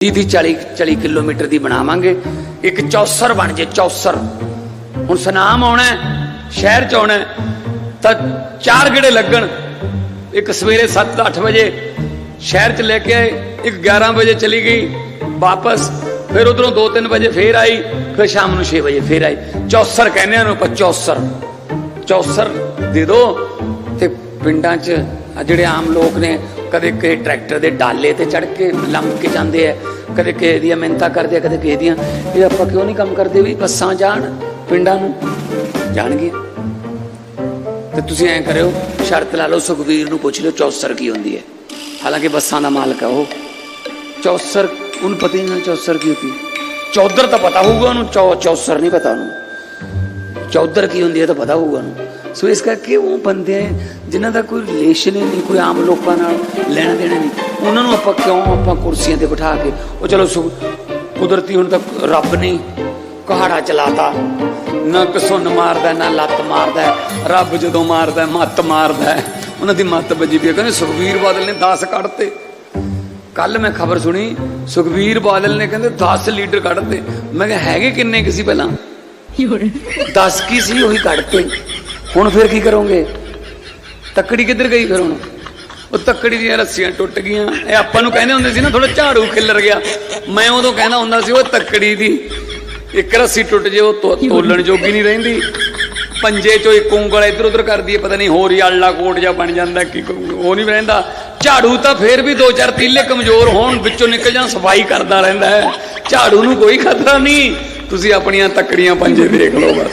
30 ਦੀ 40 40 kilometre ਦੀ ਬਣਾਵਾਂਗੇ। ਇੱਕ Chaucer ਬਣ ਜੇ, ਚੌਸਰ। ਹੁਣ ਸਨਾਮ ਆਉਣਾ ਸ਼ਹਿਰ ਚ ਆਉਣਾ ਤਾਂ ਚਾਰ ਗੇੜੇ ਲੱਗਣ। ਇੱਕ ਸਵੇਰੇ 7-8 ਵਜੇ ਸ਼ਹਿਰ ਚ ਲੈ ਕੇ ਆਏ, ਇੱਕ 11 ਵਜੇ ਚਲੀ ਗਈ, ਵਾਪਸ। ਫਿਰ ਉਧਰੋਂ 2-3 ਵਜੇ ਫੇਰ ਆਈ, ਫਿਰ ਸ਼ਾਮ ਨੂੰ 6 ਵਜੇ ਫੇਰ ਆਈ। ਚੌਸਰ ਕਹਿੰਦੇ ਆ ਨੂੰ ਆਪਾਂ, ਚੌਸਰ। ਚੌਸਰ ਦੇ ਦੋ ਤੇ ਪਿੰਡਾਂ 'ਚ ਜਿਹੜੇ ਆਮ ਲੋਕ ਨੇ, ਕਦੇ ਕਿਸੇ ਟਰੈਕਟਰ ਦੇ ਡਾਲੇ ਤੇ ਚੜ ਕੇ ਲੰਮ ਕੇ ਜਾਂਦੇ ਆ, ਕਦੇ ਕਿਸੇ ਦੀਆਂ ਮਿਹਨਤਾਂ ਕਰਦੇ ਆ, ਕਦੇ ਕਿਸੇ ਦੀਆਂ। ਇਹ ਆਪਾਂ ਕਿਉਂ ਨਹੀਂ ਕੰਮ ਕਰਦੇ ਵੀ ਬੱਸਾਂ ਜਾਣ, ਪਿੰਡਾਂ ਨੂੰ ਜਾਣਗੀਆਂ? ਤੇ ਤੁਸੀਂ ਐਂ ਕਰਿਓ, ਸ਼ਰਤ ਲਾ ਲਓ ਸੁਖਵੀਰ ਨੂੰ ਪੁੱਛ ਲਿਓ ਚੌਸਰ ਕੀ ਹੁੰਦੀ ਹੈ। ਹਾਲਾਂਕਿ ਬੱਸਾਂ ਦਾ ਮਾਲਕ ਹੈ ਉਹ। ਚੌਸਰ, ਉਹਨੂੰ ਪਤਾ ਹੀ ਨਹੀਂ ਚੌਸਰ ਕੀ ਹੁੰਦੀ। ਚੌਧਰ ਤਾਂ ਪਤਾ ਹੋਊਗਾ ਉਹਨੂੰ, ਚੌ ਚੌਸਰ ਨਹੀਂ ਪਤਾ ਉਹਨੂੰ। ਚੌਧਰ ਕੀ ਹੁੰਦੀ ਹੈ ਤਾਂ ਪਤਾ ਹੋਊਗਾ ਉਹਨੂੰ। ਸੋ ਇਸ ਕਰਕੇ ਉਹ ਬੰਦੇ ਜਿਨ੍ਹਾਂ ਦਾ ਕੋਈ ਰਿਲੇਸ਼ਨ ਹੀ ਨਹੀਂ ਕੋਈ ਆਮ ਲੋਕਾਂ ਨਾਲ ਲੈਣਾ ਦੇਣਾ ਨਹੀਂ ਉਹਨਾਂ ਨੂੰ ਆਪਾਂ ਕਿਉਂ ਆਪਾਂ ਕੁਰਸੀਆਂ ਤੇ ਬਿਠਾ ਕੇ ਉਹ ਚਲੋ ਸੁ- ਕੁਦਰਤੀ ਹੁਣ ਤਾਂ ਰੱਬ ਨੇ ਕਹਾੜਾ ਚਲਾਤਾ ਨਾ ਕਸੁੰਨ ਮਾਰਦਾ ਨਾ ਲੱਤ ਮਾਰਦਾ ਰੱਬ ਜਦੋਂ ਮਾਰਦਾ ਮੱਤ ਮਾਰਦਾ ਉਹਨਾਂ ਦੀ ਮੱਤ ਵੱਜੀ ਪਈ। ਕਹਿੰਦੇ ਸੁਖਵੀਰ ਬਾਦਲ ਨੇ 10 ਕੱਢਤੇ। ਕੱਲ ਮੈਂ ਖਬਰ ਸੁਣੀ ਸੁਖਵੀਰ ਬਾਦਲ ਨੇ ਕਹਿੰਦੇ 10 ਲੀਡਰ ਕੱਢਤੇ। ਮੈਂ ਕਿਹਾ ਹੈਗੇ ਕਿੰਨੇ ਕਿਸੇ ਪਹਿਲਾਂ? 10 ਕੀ ਸੀ ਉਹੀ ਕੱਢਤੇ। ਹੁਣ ਫਿਰ ਕੀ ਕਰੋਗੇ? ਤੱਕੜੀ ਕਿੱਧਰ ਗਈ ਫਿਰ ਹੁਣ? ਉਹ ਤੱਕੜੀ ਦੀਆਂ ਰੱਸੀਆਂ ਟੁੱਟ ਗਈਆਂ। ਇਹ ਆਪਾਂ ਨੂੰ ਕਹਿੰਦੇ ਹੁੰਦੇ ਸੀ ਨਾ ਥੋੜਾ ਝਾੜੂ ਖਿੱਲਰ ਗਿਆ। ਮੈਂ ਉਦੋਂ ਕਹਿੰਦਾ ਹੁੰਦਾ ਸੀ, ਉਹ ਤੱਕੜੀ ਦੀ। ਇੱਕ ਰੱਸੀ ਟੁੱਟ ਜੇ, ਉਹ ਤੋ- ਤੋਲਣ ਜੋਗੀ ਨਹੀਂ ਰਹਿੰਦੀ। ਪੰਜੇ ਚੋਂ ਇੱਕ ਉਂਗਲ ਇੱਧਰ ਉੱਧਰ ਕਰਦੀ ਹੈ ਪਤਾ ਨਹੀਂ ਹੋਰ ਹੀ ਆਲਾ ਕੋਟ ਜਾਂ ਬਣ ਜਾਂਦਾ, ਕੀ ਉਹ ਨਹੀਂ ਰਹਿੰਦਾ। ਝਾੜੂ ਤਾਂ ਫੇਰ ਵੀ ਦੋ ਚਾਰ ਤੀਲੇ ਕਮਜ਼ੋਰ ਹੋਣ, ਵਿੱਚੋਂ ਨਿਕਲ ਜਾਂ ਸਫ਼ਾਈ ਕਰਦਾ ਰਹਿੰਦਾ ਹੈ। ਝਾੜੂ ਨੂੰ ਕੋਈ ਖਤਰਾ ਨਹੀਂ। ਤੁਸੀਂ ਆਪਣੀਆਂ ਤੱਕੜੀਆਂ ਪੰਜੇ ਦੇਖ ਲਓ ਬਸ।